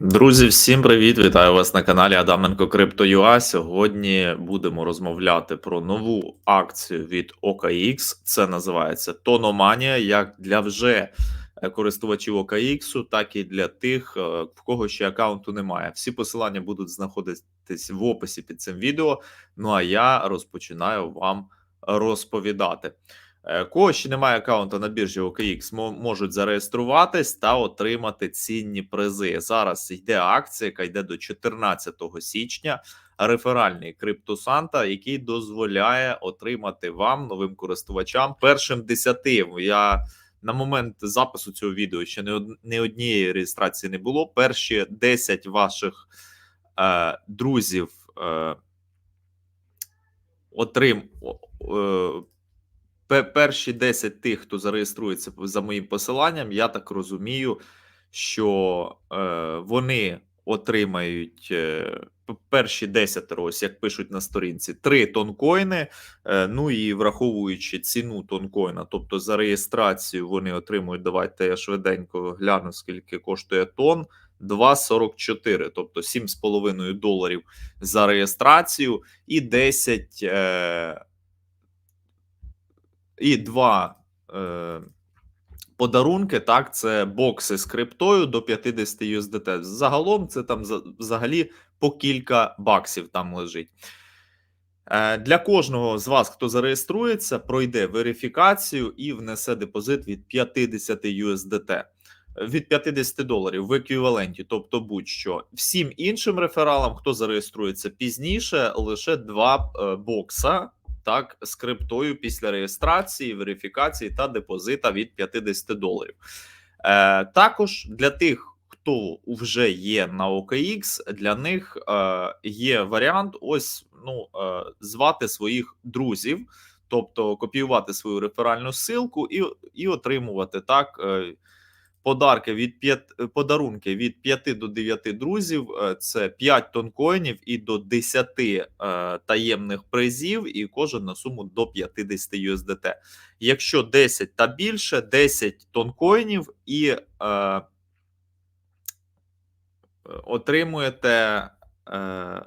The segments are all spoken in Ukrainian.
Друзі, всім привіт! Вітаю вас на каналі Адаменко Крипто.ua. Сьогодні будемо розмовляти про нову акцію від OKX. Це називається Тономанія, як для вже користувачів OKX, так і для тих, е, в кого ще аккаунту немає. Всі посилання будуть знаходитись в описі під цим відео. Ну а я розпочинаю вам розповідати. Е, кого ще немає аккаунту на біржі OKX, можуть зареєструватись та отримати цінні призи. Зараз йде акція, яка йде до 14 січня. Реферальний криптосанта, який дозволяє отримати вам новим користувачам першим десяти. Я на момент запису цього відео ще не однієї реєстрації не було. Перші 10 ваших е, друзів е, отрим. Перші 10 тих, хто зареєструється за моїм посиланням, я так розумію, що е, вони отримають е, перші 10 ось як пишуть на сторінці, 3 тонкоїни. Е, ну і враховуючи ціну тонкоїна, тобто за реєстрацію вони отримують. Давайте я швиденько гляну, скільки коштує тон. 2,44, тобто 7,5 доларів за реєстрацію, і 10 е, і два е, подарунки. Так, це бокси з криптою до 50 USDT. Загалом це там взагалі по кілька баксів там лежить. Е, Для кожного з вас, хто зареєструється, пройде верифікацію і внесе депозит від 50 USDT. Від 50 доларів в еквіваленті, тобто будь-що всім іншим рефералам, хто зареєструється пізніше, лише два е, бокса так з криптою після реєстрації, верифікації та депозита від 50 доларів. Е, Також для тих. Хто вже є на OKX, для них е, є варіант ось ну е, звати своїх друзів, тобто копіювати свою реферальну ссылку і і отримувати так е, подарки від 5, е, подарунки від 5 до 9 друзів. Е, це 5 тонкоїнів і до 10 е, таємних призів, і кожен на суму до 50 USDT. Якщо 10 та більше, 10 тонкоїнів і е, отримуєте. Е,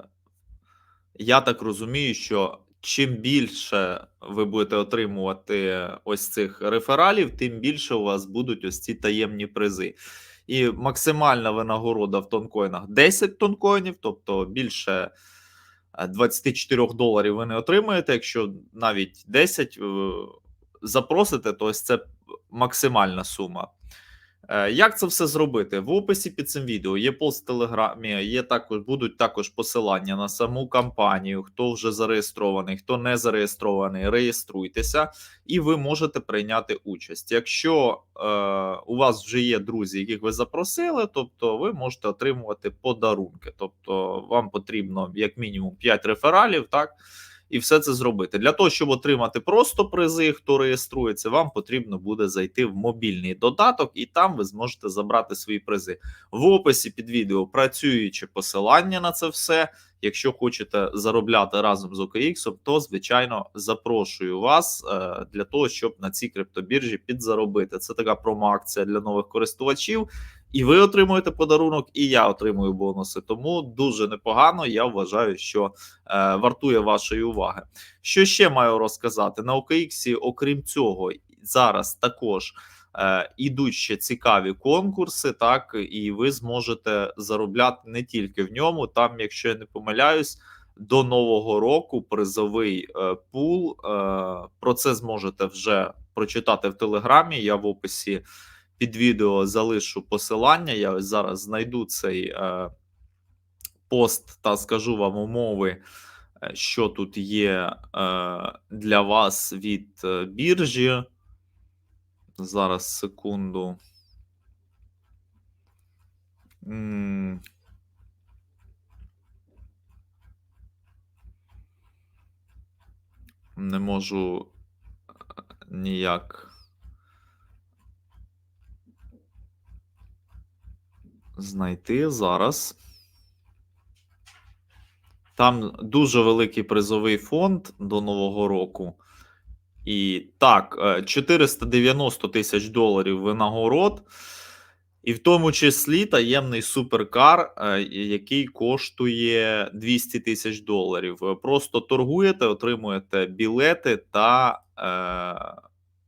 я так розумію, що чим більше ви будете отримувати ось цих рефералів, тим більше у вас будуть ось ці таємні призи. І максимальна винагорода в тонкоїнах 10 тонкоїнів, тобто більше 24 е, доларів ви не отримаєте. Якщо навіть 10 е, запросите, то ось це максимальна сума. Е, як це все зробити? В описі під цим відео є пост в телеграмі, є також будуть також посилання на саму кампанію. Хто вже зареєстрований, хто не зареєстрований, реєструйтеся, і ви можете прийняти участь. Якщо е, у вас вже є друзі, яких ви запросили, тобто ви можете отримувати подарунки. Тобто, вам потрібно як мінімум 5 рефералів, так і все це зробити. Для того, щоб отримати просто призи, хто реєструється, вам потрібно буде зайти в мобільний додаток, і там ви зможете забрати свої призи. В описі під відео працюючи посилання на це все. Якщо хочете заробляти разом з OKX, то звичайно запрошую вас е, для того, щоб на цій криптобіржі підзаробити. Це така промо-акція для нових користувачів. І ви отримуєте подарунок, і я отримую бонуси. Тому дуже непогано. Я вважаю, що е, вартує вашої уваги. Що ще маю розказати на OKX, окрім цього, зараз також е, ідуть ще цікаві конкурси, так і ви зможете заробляти не тільки в ньому. Там, якщо я не помиляюсь, до нового року призовий е, пул. Е, про це зможете вже прочитати в телеграмі. Я в описі під відео залишу посилання. Я зараз знайду цей е, пост та скажу вам умови, е, що тут є е, для вас від е, біржі. Зараз секунду. Не можу е, ніяк. Знайти зараз. Там дуже великий призовий фонд до Нового року. І так, 490 е, тисяч доларів винагород. І в тому числі таємний суперкар, е, який коштує 200 тисяч доларів. Просто торгуєте, отримуєте білети та е,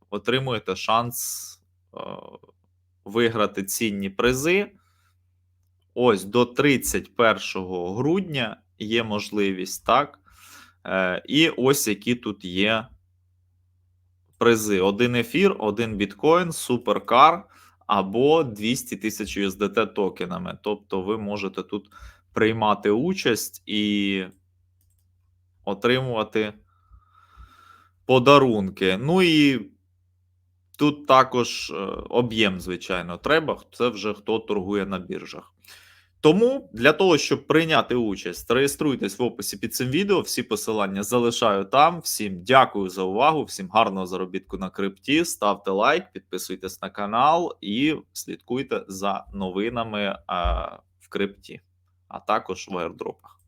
отримуєте шанс е, виграти цінні призи. Ось до 31 грудня є можливість, так? Е, і ось які тут є призи: один ефір, один біткоін, суперкар або 200 тисяч USDT токенами. Тобто, ви можете тут приймати участь і отримувати подарунки. Ну і тут також е, об'єм, звичайно, треба. Це вже хто торгує на біржах. Тому для того, щоб прийняти участь, реєструйтесь в описі під цим відео. Всі посилання залишаю там. Всім дякую за увагу, всім гарного заробітку на крипті. Ставте лайк, підписуйтесь на канал і слідкуйте за новинами а, в крипті, а також в аірдропах.